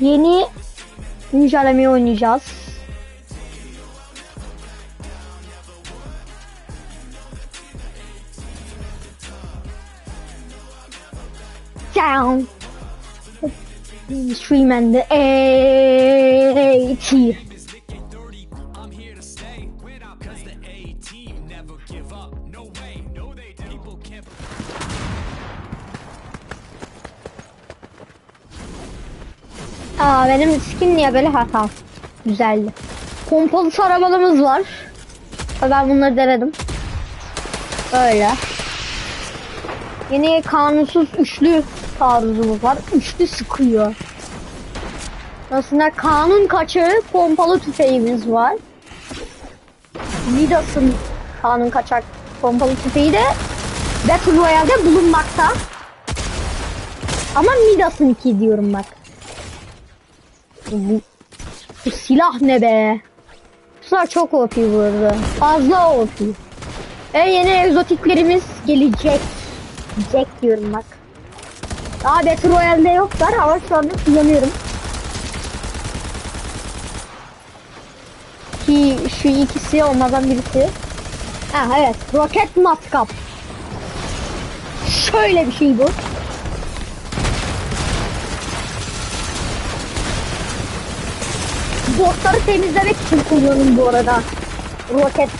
Yeni güncellemeyi oynayacağız. Down. Stream and the 80. Aa benim skin niye böyle ha tamam. Güzeldi. Pompalı arabalarımız var. Ben bunları denedim. Öyle. Yeni kanunsuz üçlü taarruzumuz var. Üçlü sıkıyor. Aslında kanun kaçağı pompalı tüfeğimiz var. Midas'ın kanun kaçak pompalı tüfeği de Battle Royale'de bulunmakta. Ama Midas'ın iki diyorum bak. Bu, bu silah ne be? Bu silah çok OP bu arada. Fazla OP. Ve yeni egzotiklerimiz gelecek. Jack diyorum bak. Daha Battle Royale'de yoklar ama şu anda kullanıyorum. Ki şu ikisi onlardan birisi. Ha evet. Roket matkap. Şöyle bir şey bu. Botları temizlemek için kullanıyorum bu arada. Roket,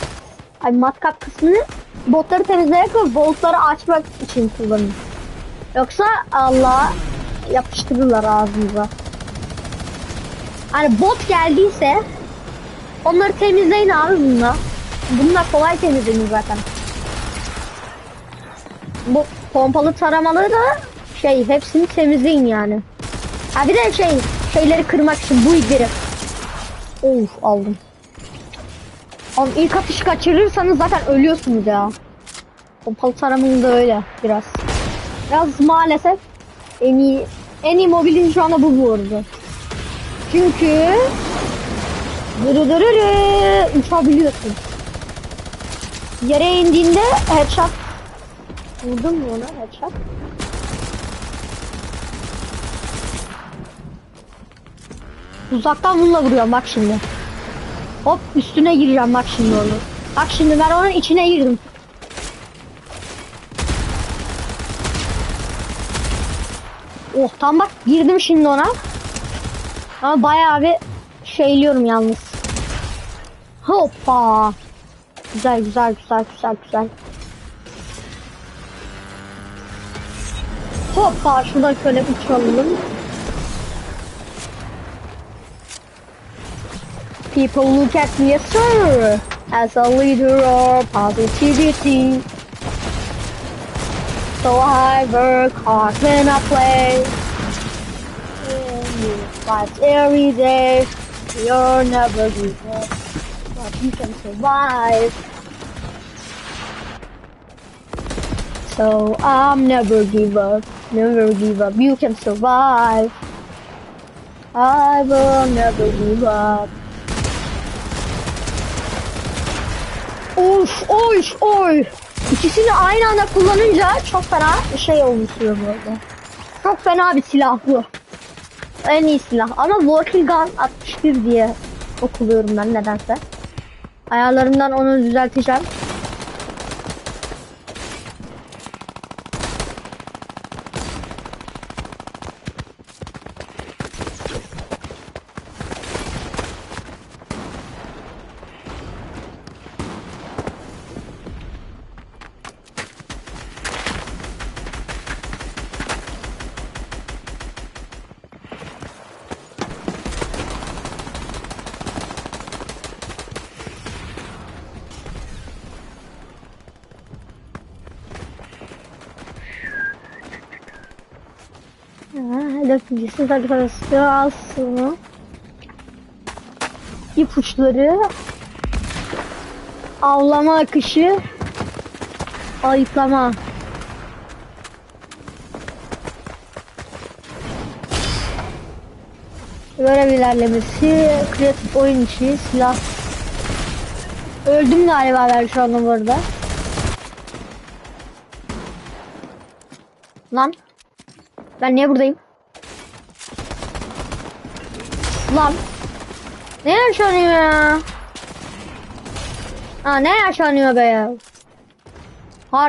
ay matkap kısmını botları temizlemek ve boltları açmak için kullanıyorum. Yoksa Allah yapıştırırlar ağzınıza. Hani bot geldiyse onları temizleyin abi bununla. Bununla kolay temizlenir zaten. Bu pompalı taramaları da şey hepsini temizleyin yani. Ha bir de şey şeyleri kırmak için bu ipleri. Of aldım. Oğlum ilk atışı kaçırırsanız zaten ölüyorsunuz ya. Pompalı taramanın da öyle biraz. Biraz maalesef en iyi en iyi mobilin şu anda bu bu arada. Çünkü dırırırırı uçabiliyorsun. Yere indiğinde headshot vurdun mu ona headshot? Uzaktan bununla vuruyorum bak şimdi. Hop üstüne gireceğim bak şimdi onu. Bak şimdi ben onun içine girdim. Oh tam bak girdim şimdi ona. Ama bayağı bir şeyliyorum yalnız. Hoppa. Güzel güzel güzel güzel güzel. Hoppa şuradan şöyle uçalım. People look at me as sir, as a leader of positivity. So I work hard when I play. Fight every day. You're never give up, but you can survive. So I'm never give up, never give up. You can survive. I will never give up. Of oy oy. İkisini aynı anda kullanınca çok fena şey olmuşuyor bu arada. Çok fena bir silah bu. En iyi silah. Ama Walking Gun 61 diye okuluyorum ben nedense. Ayarlarımdan onu düzelteceğim. Dökücüsü takılması aslında. İpuçları. Avlama akışı. Ayıklama görev ilerlemesi kreatif oyun içi silah. Öldüm galiba ben şu anda burada lan. Ben niye buradayım Lan. Ne yaşanıyor ya? Ha ne yaşanıyor be ya?